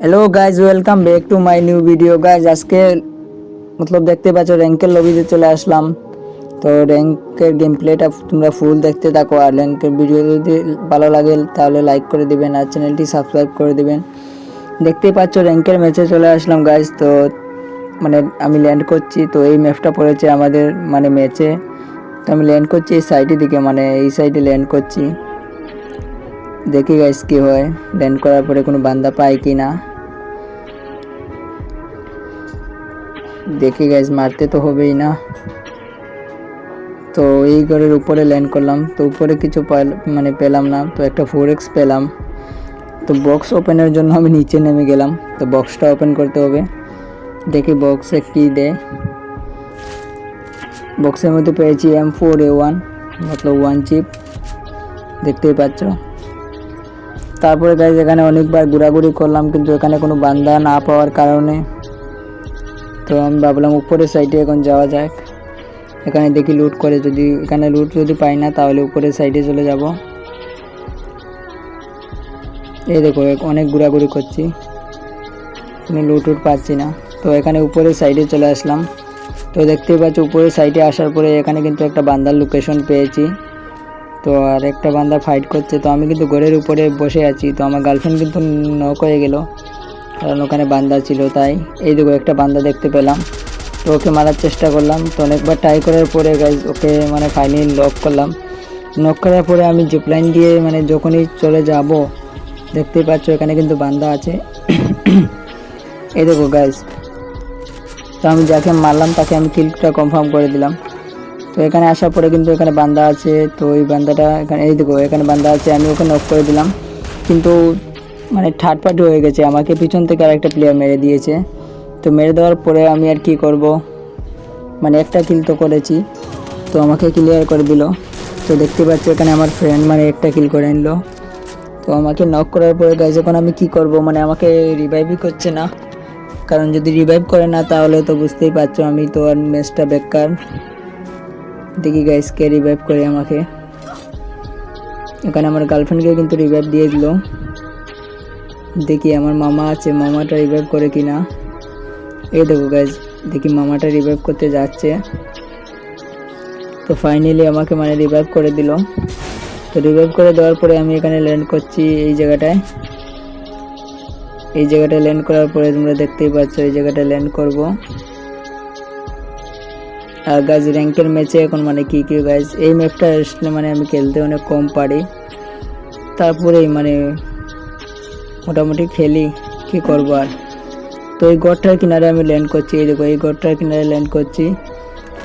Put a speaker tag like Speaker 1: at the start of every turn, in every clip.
Speaker 1: Hello guys welcome back to my new video guys আজকে মতলব দেখতে পাচ্ছ র্যাঙ্কের লবিতে চলে আসলাম। তো র্যাঙ্কের গেম প্লেটা তোমরা ফুল দেখতে থাকো। আর র্যাঙ্কের ভিডিও যদি ভালো লাগে, তাহলে লাইক করে দিবেন আর চ্যানেলটি সাবস্ক্রাইব করে দিবেন। দেখতেই পাচ্ছ র্যাঙ্কের ম্যাচে চলে আসলাম গাইজ তো মানে আমি ল্যান্ড করছি। তো এই ম্যাপটা পড়েছে আমাদের মানে ম্যাচে তো আমি ল্যান্ড করছি এই সাইডের দিকে মানে এই সাইডে ল্যান্ড করছি। দেখি গাইস কি হয়। ল্যান্ড করার পরে কোনো বান্দা পাই কি না দেখি গাইস মারতে তো হবেই না। তো এই ঘরের উপরে ল্যান্ড করলাম। তো উপরে কিছু মানে পেলাম না, তো একটা ফোর এক্স পেলাম। তো বক্স ওপেনের জন্য আমি নিচে নেমে গেলাম। তো বক্সটা ওপেন করতে হবে। দেখি বক্সে কি দেয়। বক্সের মধ্যে পেয়েছি এম ফোর এ ওয়ান মতলব ওয়ান চিপ দেখতেই পাচ্ছ। তারপরে গাইজ এখানে অনেকবার ঘোরাঘুরি করলাম, কিন্তু এখানে কোনো বান্দা না পাওয়ার কারণে তো আমি ভাবলাম উপরের সাইডে এখন যাওয়া যাক। এখানে দেখি লুট করে যদি, এখানে লুট যদি পাই না, তাহলে উপরের সাইডে চলে যাব। এই দেখো অনেক ঘোরাঘুরি করছি। কোনো লুট উট পাচ্ছি না। তো এখানে উপরের সাইডে চলে আসলাম। তো দেখতেই পাচ্ছ, উপরের সাইডে আসার পরে এখানে কিন্তু একটা বান্দার লোকেশন পেয়েছি। তো আর একটা বান্দা ফাইট করছে। তো আমি কিন্তু ঘরের উপরে বসে আছি। তো আমার গার্লফ্রেন্ড কিন্তু নক হয়ে গেল। কারণ ওখানে বান্দা ছিল, তাই এই দেখো একটা বান্দা দেখতে পেলাম। তো ওকে মারার চেষ্টা করলাম। তো অনেকবার ট্রাই করার পরে guys, ওকে মানে ফাইনালি লক করলাম। নক করার পরে আমি জিপলাইন দিয়ে মানে যখনই চলে যাব, দেখতেই পাচ্ছ এখানে কিন্তু বান্দা আছে। এই দেখো গাইজ তো আমি যাকে মারলাম তাকে আমি কিলটা কনফার্ম করে দিলাম। তো এখানে আসার পরে কিন্তু এখানে বান্দা আছে। তো ওই বান্দাটা এখানে, এই দেখো এখানে বান্দা আছে, আমি ওকে নক করে দিলাম। কিন্তু মানে থার্ড পার্টি হয়ে গেছে। আমাকে পিছন থেকে আরেকটা প্লেয়ার মেরে দিয়েছে। তো মেরে দেওয়ার পরে আমি আর কি করব? মানে একটা কিল তো করেছি। তো আমাকে ক্লিয়ার করে দিল। তো দেখতে পাচ্ছি এখানে আমার ফ্রেন্ড মানে একটা কিল করে নিল। তো আমাকে নক করার পরে গাইজ এখন আমি কি করব? মানে আমাকে রিভাইভই করছে না। কারণ যদি রিভাইভ করে না, তাহলে তো বুঝতেই পারছ আমি তো আর ম্যাচটা বেকার। দেখি গাইস কে রিভাইভ করে আমাকে? এখানে আমার গার্লফ্রেন্ডকে কিন্তু রিভাইভ দিয়ে দিল। দেখি আমার মামা আছে, মামাটা রিভাইভ করে কি না এই দেখো গাইজ দেখি মামাটা রিভাইভ করতে যাচ্ছে। তো ফাইনালি আমাকে মানে রিভাইভ করে দিল। তো রিভাইভ করে দেওয়ার পরে আমি এখানে ল্যান্ড করছি এই জায়গাটায়। এই জায়গাটায় ল্যান্ড করার পরে তোমরা দেখতেই পাচ্ছ, এই জায়গাটায় ল্যান্ড করব। আর গাইজ র্যাঙ্কের ম্যাচে এখন মানে কী কি গাইজ এই ম্যাপটা আসলে মানে আমি খেলতে অনেক কম পারি। তারপরেই মানে মোটামুটি খেলি কি করব আর? তো এই গড়টার কিনারে আমি ল্যান্ড করছি, এই দেখো, এই গড়টার কিনারে ল্যান্ড করছি।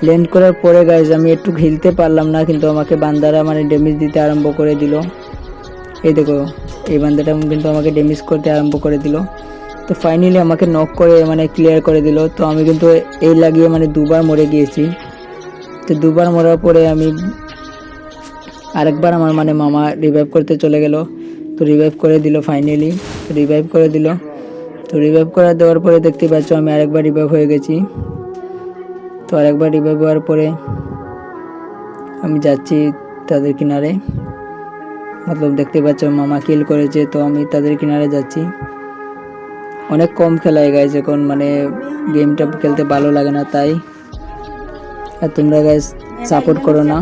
Speaker 1: ল্যান্ড করার পরে গাইজ আমি একটু খেলতে পারলাম না, কিন্তু আমাকে বান্দারা মানে ড্যামেজ দিতে আরম্ভ করে দিল। এই দেখো, এই বান্দাটা কিন্তু আমাকে ড্যামেজ করতে আরম্ভ করে দিল। তো ফাইনালি আমাকে নক করে মানে ক্লিয়ার করে দিল। তো আমি কিন্তু এই লাগিয়ে মানে দুবার মরে গিয়েছি। তো দুবার মরার পরে আমি আরেকবার আমার মানে মামা রিভাইভ করতে চলে গেল। তো রিভাইভ করে দিল ফাইনালি রিভাইভ করে দিল তো রিভাইভ করে দেওয়ার পরে দেখতে পাচ্ছ আমি আরেকবার রিভাইভ হয়ে গেছি তো আরেকবার রিভাইভ হওয়ার পরে আমি যাচ্ছি তাদের কিনারে মতলব দেখতে পাচ্ছ মামা কিল করেছে তো আমি তাদের কিনারে যাচ্ছি অনেক কম খেলায় গাইজ এখন মানে গেমটা খেলতে ভালো লাগে না তাই আর তোমরা গাইজ সাপোর্ট করো না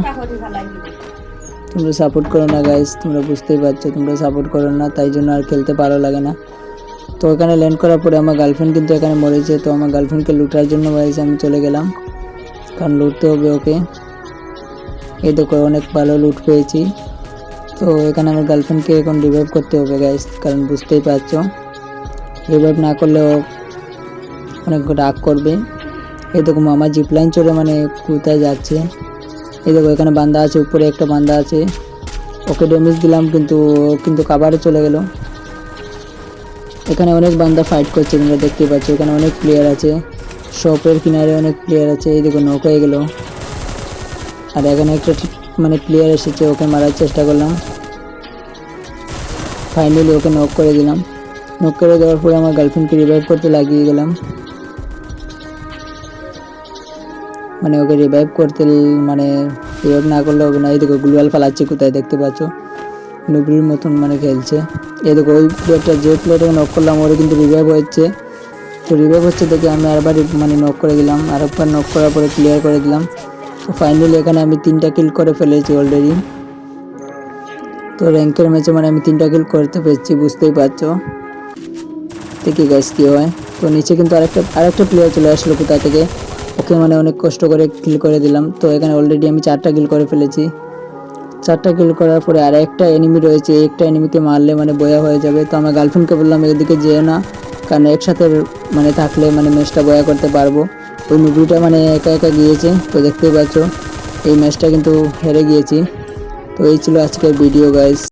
Speaker 1: তোমরা সাপোর্ট করো না গাইজ তোমরা বুঝতেই পারছ, তোমরা সাপোর্ট করো না, তাই জন্য আর খেলতে ভালো লাগে না। তো ওখানে ল্যান্ড করার পরে আমার গার্লফ্রেন্ড কিন্তু এখানে মরেছে, তো আমার গার্লফ্রেন্ডকে লুটার জন্য গাইজ আমি চলে গেলাম। কারণ লুটতে হবে ওকে। এই দেখো, অনেক ভালো লুট পেয়েছি। তো এখানে আমার গার্লফ্রেন্ডকে এখন রিভাইভ করতে হবে গাইজ কারণ বুঝতেই পারছ। রিভাইভ না করলে ও অনেক রাগ করবে। এই দেখো, মামা জিপলাইন চড়ে মানে কোথায় যাচ্ছে। এই দেখো, এখানে বান্দা আছে, উপরে একটা বান্দা আছে। ওকে ড্যামেজ দিলাম, কিন্তু কিন্তু কাবারে চলে গেল। এখানে অনেক বান্দা ফাইট করছে, তোমরা দেখতে পাচ্ছ। এখানে অনেক প্লেয়ার আছে। শপের কিনারে অনেক প্লেয়ার আছে। এই দেখো নক হয়ে গেল। আর এখানে একটা মানে প্লেয়ার এসেছে, ওকে মারার চেষ্টা করলাম। ফাইনালি ওকে নক করে দিলাম। নক করে দেওয়ার পরে আমার গার্লফ্রেন্ডকে রিভাইভ করতে লাগিয়ে গেলাম। মানে ওকে রিভাইভ করতে মানে রিভাইভ না করলে হবে না। এই দেখো গ্লুয়াল ফালাচ্ছে কোথায় দেখতে পাচ্ছ? নুবরির মতন মানে খেলছে। এই দেখো ওই প্লেয়ারটা যে প্লেয়ারটাকে নক করলাম ওরা কিন্তু রিভাইভ হচ্ছে। তো রিভাইভ হচ্ছে দেখে আমি আরেকবার মানে নক করে দিলাম। আরেকবার নক করার পরে ক্লিয়ার করে দিলাম। তো ফাইনালি এখানে আমি তিনটা কিল করে ফেলেছি অলরেডি তো র্যাঙ্কের ম্যাচে মানে আমি তিনটা কিল করতে পেরেছি, বুঝতেই পারছ? দেখি গাইস কী হয়। তো নিচে কিন্তু আরেকটা আরেকটা প্লেয়ার চলে আসলো কোথা থেকে? ওকে মানে অনেক কষ্ট করে কিল করে দিলাম। তো এখানে অলরেডি আমি চারটা কিল করে ফেলেছি। চারটা কিল করার পরে আর একটা এনিমি রয়েছে একটা এনিমিকে মারলে মানে বয়া হয়ে যাবে। তো আমার গার্লফ্রেন্ডকে বললাম, এদিকে যেও না, কারণ একসাথে মানে থাকলে মানে ম্যাচটা বয়া করতে পারব। ওই মুভিটা মানে একা একা গিয়েছে, তো দেখতেই পাচ্ছ, এই ম্যাচটা কিন্তু হেরে গিয়েছি। তো এই ছিল আজকের ভিডিও গাইস